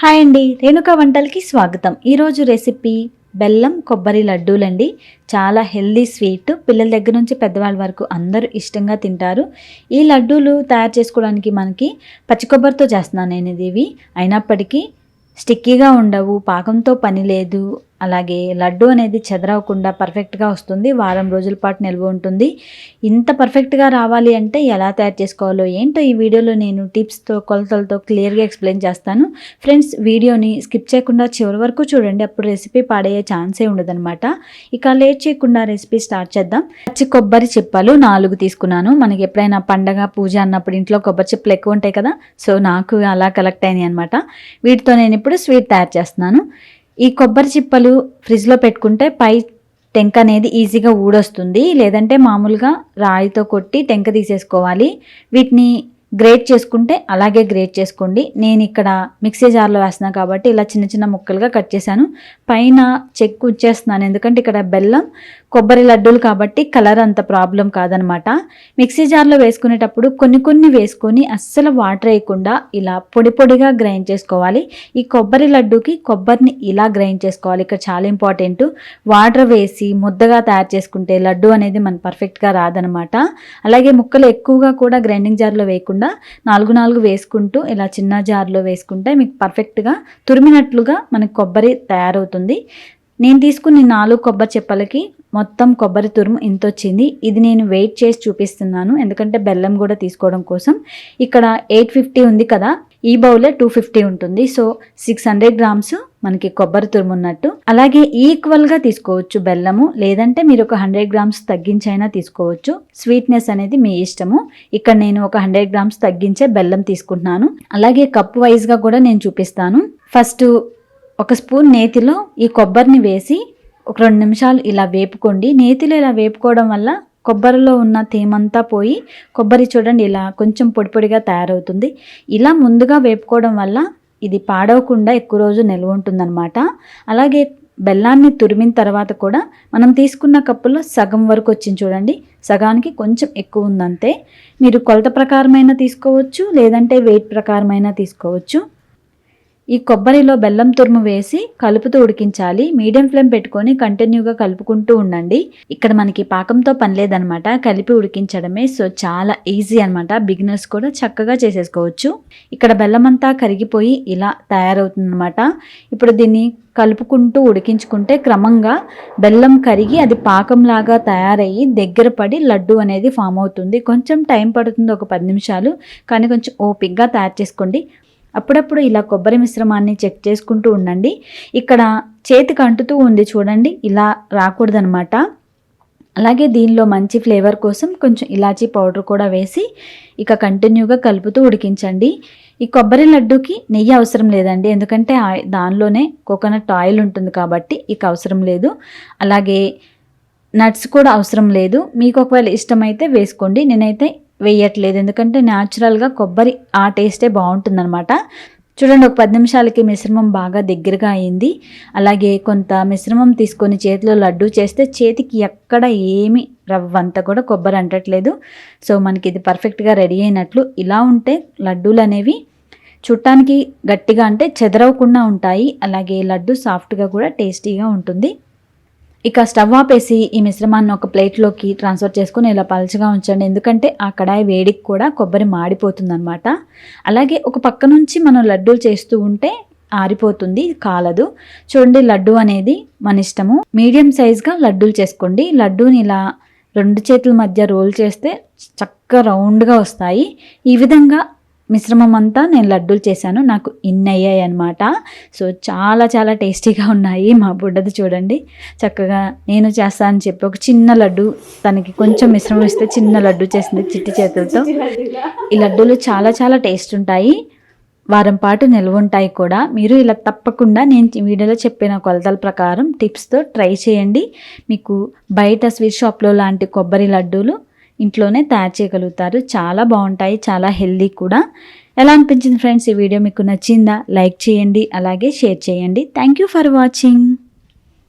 Hi అండి రేణుక వంటలకి స్వాగతం. ఈరోజు రెసిపీ బెల్లం కొబ్బరి లడ్డూలండి. చాలా హెల్దీ స్వీట్. పిల్లల దగ్గర నుంచి పెద్దవాళ్ళ వరకు అందరూ ఇష్టంగా తింటారు. ఈ లడ్డూలు తయారు చేసుకోవడానికి మనకి పచ్చి కొబ్బరితో చేస్తున్నాను నేను ఇది. ఇవి అయినప్పటికీ స్టిక్కీగా ఉండవు పాకంతో పని లేదు. అలాగే లడ్డు అనేది చెదరవకుండా పర్ఫెక్ట్గా వస్తుంది. వారం రోజుల పాటు నిల్వ ఉంటుంది. ఇంత పర్ఫెక్ట్గా రావాలి అంటే ఎలా తయారు చేసుకోవాలో ఏంటో ఈ వీడియోలో నేను టిప్స్తో కొలతలతో క్లియర్గా ఎక్స్ప్లెయిన్ చేస్తాను. ఫ్రెండ్స్ వీడియోని స్కిప్ చేయకుండా చివరి వరకు చూడండి. అప్పుడు రెసిపీ పాడయ్యే ఛాన్సే ఉండదన్నమాట. ఇక లేట్ చేయకుండా రెసిపీ స్టార్ట్ చేద్దాం. పచ్చి కొబ్బరి చిప్పలు నాలుగు తీసుకున్నాను. మనకి ఎప్పుడైనా పండగ పూజ అన్నప్పుడు ఇంట్లో కొబ్బరి చిప్పలు ఎక్కువ ఉంటాయి కదా సో నాకు అలా కలెక్ట్ అయినాయి అనమాట వీటితో నేను ఇప్పుడు స్వీట్ తయారు చేస్తున్నాను. ఈ కొబ్బరి చిప్పలు ఫ్రిడ్జ్లో పెట్టుకుంటే పై టెంక అనేది ఈజీగా ఊడొస్తుంది. లేదంటే మామూలుగా రాయితో కొట్టి టెంక తీసేసుకోవాలి. వీటిని గ్రేట్ చేసుకుంటే అలాగే గ్రేట్ చేసుకోండి. నేను ఇక్కడ మిక్సీ జార్లో వేస్తున్నాను కాబట్టి ఇలా చిన్న చిన్న ముక్కలుగా కట్ చేశాను. పైన చెక్కు వచ్చేస్తున్నాను. ఎందుకంటే ఇక్కడ బెల్లం కొబ్బరి లడ్డూలు కాబట్టి కలర్ అంత ప్రాబ్లం కాదనమాట. మిక్సీ జార్లో వేసుకునేటప్పుడు కొన్ని కొన్ని వేసుకొని అస్సలు వాటర్ వేయకుండా ఇలా పొడి పొడిగా గ్రైండ్ చేసుకోవాలి. ఈ కొబ్బరి లడ్డూకి కొబ్బరిని ఇలా గ్రైండ్ చేసుకోవాలి. ఇక్కడ చాలా ఇంపార్టెంట్. వాటర్ వేసి ముద్దగా తయారు చేసుకుంటే లడ్డు అనేది మన పర్ఫెక్ట్గా రాదనమాట. అలాగే ముక్కలు ఎక్కువగా కూడా గ్రైండింగ్ జార్లో వేయకుండా నాలుగు నాలుగు వేసుకుంటూ ఇలా చిన్న జార్లో వేసుకుంటే మీకు పర్ఫెక్ట్గా తురిమినట్లుగా మనకి కొబ్బరి తయారవుతుంది. నేను తీసుకున్న నాలుగు కొబ్బరి చెప్పలకి మొత్తం కొబ్బరి తురుము ఇంత వచ్చింది ఇది నేను వెయిట్ చేసి చూపిస్తున్నాను. ఎందుకంటే బెల్లం కూడా తీసుకోవడం కోసం. ఇక్కడ ఎయిట్ ఫిఫ్టీ ఉంది కదా. ఈ బౌలే టూ ఫిఫ్టీ ఉంటుంది. సో సిక్స్ హండ్రెడ్ గ్రామ్స్ మనకి కొబ్బరి తురుము ఉన్నట్టు. అలాగే ఈక్వల్గా తీసుకోవచ్చు బెల్లము. లేదంటే మీరు ఒక హండ్రెడ్ గ్రామ్స్ తగ్గించైనా తీసుకోవచ్చు. స్వీట్నెస్ అనేది మీ ఇష్టము. ఇక్కడ నేను ఒక హండ్రెడ్ గ్రామ్స్ తగ్గించే బెల్లం తీసుకుంటున్నాను. అలాగే కప్ వైజ్గా కూడా నేను చూపిస్తాను. ఫస్ట్ ఒక స్పూన్ నేతిలో ఈ కొబ్బరిని వేసి ఒక రెండు నిమిషాలు ఇలా వేపుకోండి. నేతిలో ఇలా వేపుకోవడం వల్ల కొబ్బరిలో ఉన్న తేమంతా పోయి కొబ్బరి చూడండి ఇలా కొంచెం పొడి పొడిగా తయారవుతుంది. ఇలా ముందుగా వేపుకోవడం వల్ల ఇది పాడవకుండా ఎక్కువ రోజు నిల్వ ఉంటుందన్నమాట. అలాగే బెల్లాన్ని తురిమిన తర్వాత కూడా మనం తీసుకున్న కప్పులో సగం వరకు వచ్చింది చూడండి. సగానికి కొంచెం ఎక్కువ ఉందంతే. మీరు కొలత ప్రకారమైనా తీసుకోవచ్చు లేదంటే వెయిట్ ప్రకారమైనా తీసుకోవచ్చు. ఈ కొబ్బరిలో బెల్లం తురుము వేసి కలుపుతూ ఉడికించాలి. మీడియం ఫ్లేమ్ పెట్టుకొని కంటిన్యూగా కలుపుకుంటూ ఉండండి. ఇక్కడ మనకి పాకంతో పని లేదనమాట. కలిపి ఉడికించడమే సో చాలా ఈజీ అనమాట. బిగినర్స్ కూడా చక్కగా చేసేసుకోవచ్చు. ఇక్కడ బెల్లం అంతా కరిగిపోయి ఇలా తయారవుతుందన్నమాట ఇప్పుడు దీన్ని కలుపుకుంటూ ఉడికించుకుంటే క్రమంగా బెల్లం కరిగి అది పాకంలాగా తయారయ్యి దగ్గర పడి లడ్డు అనేది ఫామ్ అవుతుంది. కొంచెం టైం పడుతుంది ఒక పది నిమిషాలు. కానీ కొంచెం ఓపిక్గా తయారు చేసుకోండి. అప్పుడప్పుడు ఇలా కొబ్బరి మిశ్రమాన్ని చెక్ చేసుకుంటూ ఉండండి. ఇక్కడ చేతికి అంటుతూ ఉంది చూడండి ఇలా రాకూడదనమాట అలాగే దీనిలో మంచి ఫ్లేవర్ కోసం కొంచెం ఇలాచీ పౌడర్ కూడా వేసి ఇక కంటిన్యూగా కలుపుతూ ఉడికించండి. ఈ కొబ్బరి లడ్డూకి నెయ్యి అవసరం లేదండి ఎందుకంటే దానిలోనే కోకోనట్ ఆయిల్ ఉంటుంది కాబట్టి ఇక అవసరం లేదు. అలాగే నట్స్ కూడా అవసరం లేదు. మీకు ఒకవేళ ఇష్టమైతే వేసుకోండి. నేనైతే వేయట్లేదు. ఎందుకంటే న్యాచురల్గా కొబ్బరి ఆ టేస్టే బాగుంటుందన్నమాట. చూడండి ఒక పది నిమిషాలకి మిశ్రమం బాగా దగ్గరగా అయింది. అలాగే కొంత మిశ్రమం తీసుకొని చేతిలో లడ్డు చేస్తే చేతికి ఎక్కడ ఏమి రవ్వంతా కూడా కొబ్బరి అంటట్లేదు. సో మనకి ఇది పర్ఫెక్ట్గా రెడీ అయినట్లు. ఇలా ఉంటే లడ్డూలు అనేవి చుట్టానికి గట్టిగా అంటే చెదరవకుండా ఉంటాయి. అలాగే లడ్డు సాఫ్ట్గా కూడా టేస్టీగా ఉంటుంది. ఇక స్టవ్ ఆపేసి ఈ మిశ్రమాన్ని ఒక ప్లేట్లోకి ట్రాన్స్ఫర్ చేసుకుని ఇలా పలచగా ఉంచండి. ఎందుకంటే ఆ కడాయి వేడికి కూడా కొబ్బరి మాడిపోతుందన్నమాట. అలాగే ఒక పక్క నుంచి మనం లడ్డూలు చేస్తూ ఉంటే ఆరిపోతుంది కాలదు. చూడండి లడ్డు అనేది మన ఇష్టము. మీడియం సైజ్గా లడ్డూలు చేసుకోండి. లడ్డూని ఇలా రెండు చేతుల మధ్య రోల్ చేస్తే చక్కగా రౌండ్గా వస్తాయి. ఈ విధంగా మిశ్రమం అంతా నేను లడ్డూలు చేశాను. నాకు ఇన్ అయ్యాయి అనమాట సో చాలా చాలా టేస్టీగా ఉన్నాయి మా బుడ్డది చూడండి. చక్కగా నేను చేస్తానని చెప్పి ఒక చిన్న లడ్డు తనకి కొంచెం మిశ్రమం ఇస్తే చిన్న లడ్డు చేసింది చిట్టి చేతులతో. ఈ లడ్డూలు చాలా చాలా టేస్ట్ ఉంటాయి. వారం పాటు నిల్వ ఉంటాయి కూడా. మీరు ఇలా తప్పకుండా నేను వీడియోలో చెప్పిన కొలతల ప్రకారం టిప్స్తో ట్రై చేయండి. మీకు బయట స్వీట్ షాప్లో లాంటి కొబ్బరి లడ్డూలు ఇంట్లోనే తయారు చేయగలుగుతారు. చాలా బాగుంటాయి. చాలా హెల్దీ కూడా. ఎలా అనిపించింది ఫ్రెండ్స్ ఈ వీడియో? మీకు నచ్చిందా? లైక్ చేయండి. అలాగే షేర్ చేయండి. Thank you for watching.